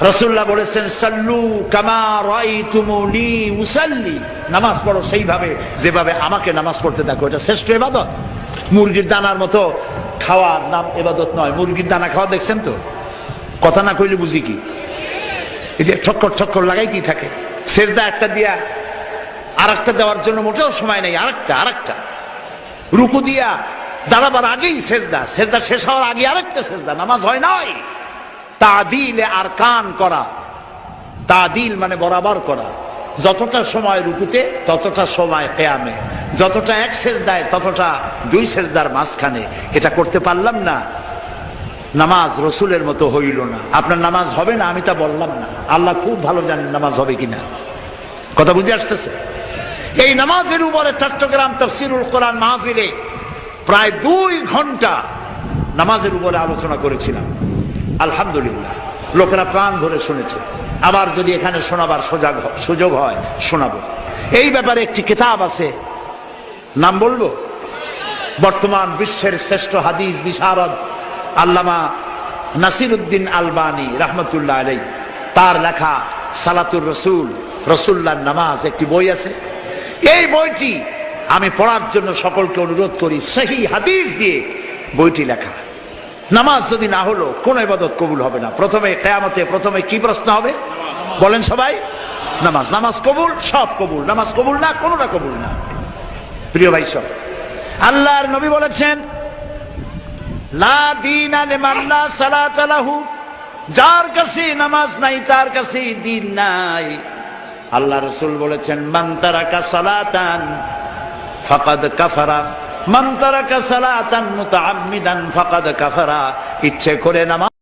রসুল্লাহ বলেছেন, সাল্লু কামা রাই তুমুনি মুসাল্লি নামাজ পড়ো সেইভাবে, যেভাবে আমাকে নামাজ পড়তে দেখো, এটা শ্রেষ্ঠ এবাদত মুরগির দানার মতো খাওয়ার নাম এবাদত নয়। মুরগির দানা খাওয়া দেখছেন তো? কথা না কইলে বুঝি কি? যে ঠক্কর ঠক্কর লাগাইতেই থাকে। শেষদা একটা দিয়া আর একটা দেওয়ার জন্য মোটেও সময় নেই। আরেকটা আরেকটা। রুকু দিয়া দাঁড়াবার আগেই শেষদা শেষদা শেষ হওয়ার আগে আরেকটা শেষদা নামাজ হয় নয় তাদিলে আর কান করা। তাদিল মানে বরাবর করা। যতটা সময় রুকুতে, ততটা সময় কেয়ামে। যতটা এক সেজদায়, ততটা দুই সেজদার মাঝখানে। এটা করতে পারলাম না। নামাজ রসুলের মতো হইল না। আপনার নামাজ হবে না, আমি তা বললাম না। আল্লাহ খুব ভালো জানেন নামাজ হবে কিনা। কথা বুঝে আসতেছে? এই নামাজের উপরে চট্টগ্রাম তফসিরুল কোরআন মাহফিলে প্রায় দুই ঘণ্টা নামাজের উপরে আলোচনা করেছিলাম। আলহামদুলিল্লাহ। লোকেরা প্রাণ ভরে শুনেছে। আবার যদি এখানে শোনাবার সোজাগ সুযোগ হয়, শোনাবো। এই ব্যাপারে একটি কিতাব আছে। নাম বলব? বর্তমান বিশ্বের শ্রেষ্ঠ হাদিস বিশারদ আল্লামা নাসিরুদ্দিন আলবানি রহমতুল্লাহ আলাই তার লেখা সালাতুর রসুল রসুল্লাহ নামাজ একটি বই আছে। এই বইটি আমি পড়ার জন্য সকলকে অনুরোধ করি সেই হাদিস দিয়ে বইটি লেখা। নামাজ যদি না হলো, কোন ইবাদত কবুল হবে না। প্রথমে কেয়ামতে প্রথমে কি প্রশ্ন হবে? বলেন সবাই। নামাজ নামাজ কবুল, সব কবুল। নামাজ কবুল না, কোনোটা কবুল না। প্রিয় ভাই সব, আল্লাহর নবী বলেছেন যার কাছে নামাজ নাই, তার কাছে দিন নাই। আল্লাহ রসুল বলেছেন, মান তারাকা সালাতান, ফাকাদ কাফারা। মান তারাকা সালাতান মুতাআম্মিদান ফাকাদ কাফারা ইচ্ছে করে নামাজ